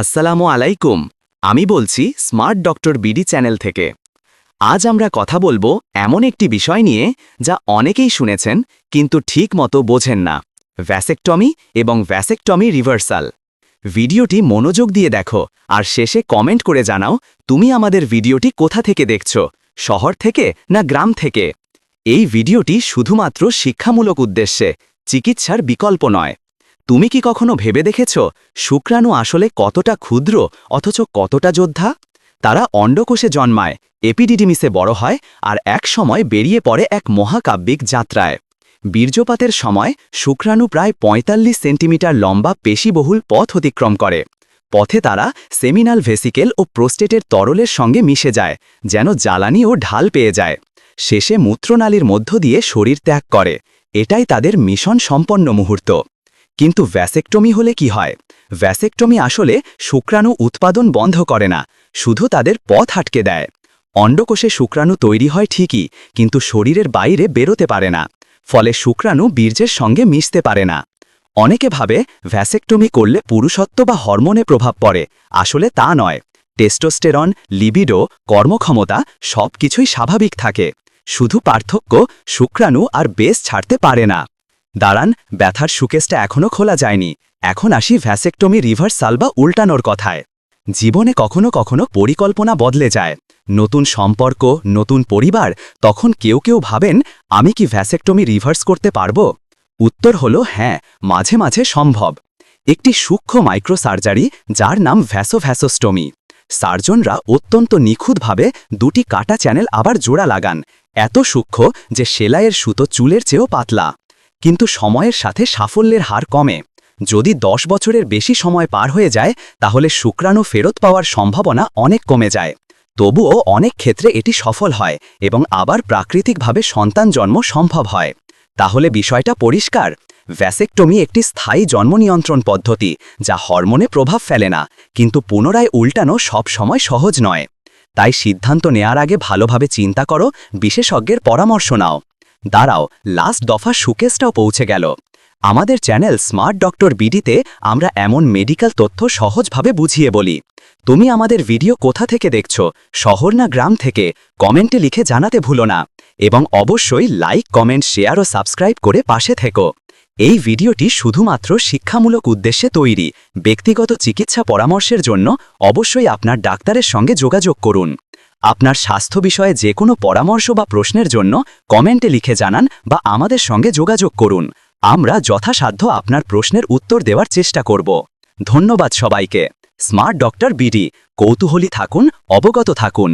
আসসালামু আলাইকুম। আমি বলছি স্মার্ট ডক্টর বিডি চ্যানেল থেকে। আজ আমরা কথা বলব এমন একটি বিষয় নিয়ে যা অনেকেই শুনেছেন কিন্তু ঠিক মতো বোঝেন না। ভ্যাসেকটমি এবং ভ্যাসেকটমি রিভার্সাল। ভিডিওটি মনোযোগ দিয়ে দেখো আর শেষে কমেন্ট করে জানাও, তুমি আমাদের ভিডিওটি কোথা থেকে দেখছ, শহর থেকে না গ্রাম থেকে? এই ভিডিওটি শুধুমাত্র শিক্ষামূলক উদ্দেশ্যে, চিকিৎসার বিকল্প নয়। তুমি কি কখনো ভেবে দেখেছ শুক্রাণু আসলে কতটা ক্ষুদ্র অথচ কতটা যোদ্ধা? তারা অন্ডকোষে জন্মায়, এপিডিডিমিসে বড় হয় আর এক সময় বেরিয়ে পড়ে এক মহাকাব্যিক যাত্রায়। বীর্যপাতের সময় শুক্রাণু প্রায় ৪৫ সেন্টিমিটার লম্বা পেশিবহুল পথ অতিক্রম করে। পথে তারা সেমিনাল ভেসিকেল ও প্রোস্টেটের তরলের সঙ্গে মিশে যায়, যেন জ্বালানি ও ঢাল পেয়ে যায়। শেষে মূত্রনালীর মধ্য দিয়ে শরীর ত্যাগ করে। এটাই তাদের মিশন সম্পন্ন মুহূর্ত। কিন্তু ভ্যাসেকটমি হলে কি হয়? ভ্যাসেকটমি আসলে শুক্রাণু উৎপাদন বন্ধ করে না, শুধু তাদের পথ আটকে দেয়। অন্ডকোষে শুক্রাণু তৈরি হয় ঠিকই, কিন্তু শরীরের বাইরে বেরোতে পারে না, ফলে শুক্রাণু বীর্যের সঙ্গে মিশতে পারে না। অনেকে ভাবে ভ্যাসেকটমি করলে পুরুষত্ব বা হরমোনে প্রভাব পড়ে, আসলে তা নয়। টেস্টোস্টেরন, লিবিডো, কর্মক্ষমতা সব কিছুই স্বাভাবিক থাকে, শুধু পার্থক্য শুক্রাণু আর বেশ ছাড়তে পারে না। দাঁড়ান, ব্যথার সুকেসটা এখনও খোলা যায়নি। এখন আসি ভ্যাসেকটমি রিভার্সাল বা উল্টানোর কথায়। জীবনে কখনো কখনো পরিকল্পনা বদলে যায়। নতুন সম্পর্ক, নতুন পরিবার, তখন কেউ কেউ ভাবেন, আমি কি ভ্যাসেকটমি রিভার্স করতে পারব? উত্তর হলো হ্যাঁ মাঝে মাঝে সম্ভব। একটি সূক্ষ্ম মাইক্রোসার্জারি, যার নাম ভ্যাসোভ্যাসোস্টমি। সার্জনরা অত্যন্ত নিখুঁতভাবে দুটি কাটা চ্যানেল আবার জোড়া লাগান। এত সূক্ষ্ম যে সেলাইয়ের সুতো চুলের চেয়েও পাতলা। কিন্তু সময়ের সাথে সাফল্যের হার কমে। যদি দশ বছরের বেশি সময় পার হয়ে যায়, তাহলে শুক্রাণু ফেরত পাওয়ার সম্ভাবনা অনেক কমে যায়। তবুও অনেক ক্ষেত্রে এটি সফল হয় এবং আবার প্রাকৃতিকভাবে সন্তান জন্ম সম্ভব হয়। তাহলে বিষয়টা পরিষ্কার। ভ্যাসেকটমি একটি স্থায়ী জন্ম নিয়ন্ত্রণ পদ্ধতি, যা হরমোনে প্রভাব ফেলে না, কিন্তু পুনরায় উল্টানো সব সময় সহজ নয়। তাই সিদ্ধান্ত নেয়ার আগে ভালোভাবে চিন্তা করো, বিশেষজ্ঞের পরামর্শ নাও। দাঁড়াও লাস্ট দফা সুকেসটাও পৌঁছে গেল। আমাদের চ্যানেল স্মার্ট ডক্টর বিডিতে আমরা এমন মেডিকেল তথ্য সহজভাবে বুঝিয়ে বলি। তুমি আমাদের ভিডিও কোথা থেকে দেখছ, শহর না গ্রাম থেকে, কমেন্টে লিখে জানাতে ভুলো না। এবং অবশ্যই লাইক কমেন্ট শেয়ার ও সাবস্ক্রাইব করে পাশে থেকো। এই ভিডিওটি শুধুমাত্র শিক্ষামূলক উদ্দেশ্যে তৈরি। ব্যক্তিগত চিকিৎসা পরামর্শের জন্য অবশ্যই আপনার ডাক্তারের সঙ্গে যোগাযোগ করুন। আপনার স্বাস্থ্য বিষয়ে যে কোনো পরামর্শ বা প্রশ্নের জন্য কমেন্টে লিখে জানান বা আমাদের সঙ্গে যোগাযোগ করুন। আমরা যথাসাধ্য আপনার প্রশ্নের উত্তর দেওয়ার চেষ্টা করব। ধন্যবাদ সবাইকে। স্মার্ট ডক্টর বিডি, কৌতূহলী থাকুন, অবগত থাকুন।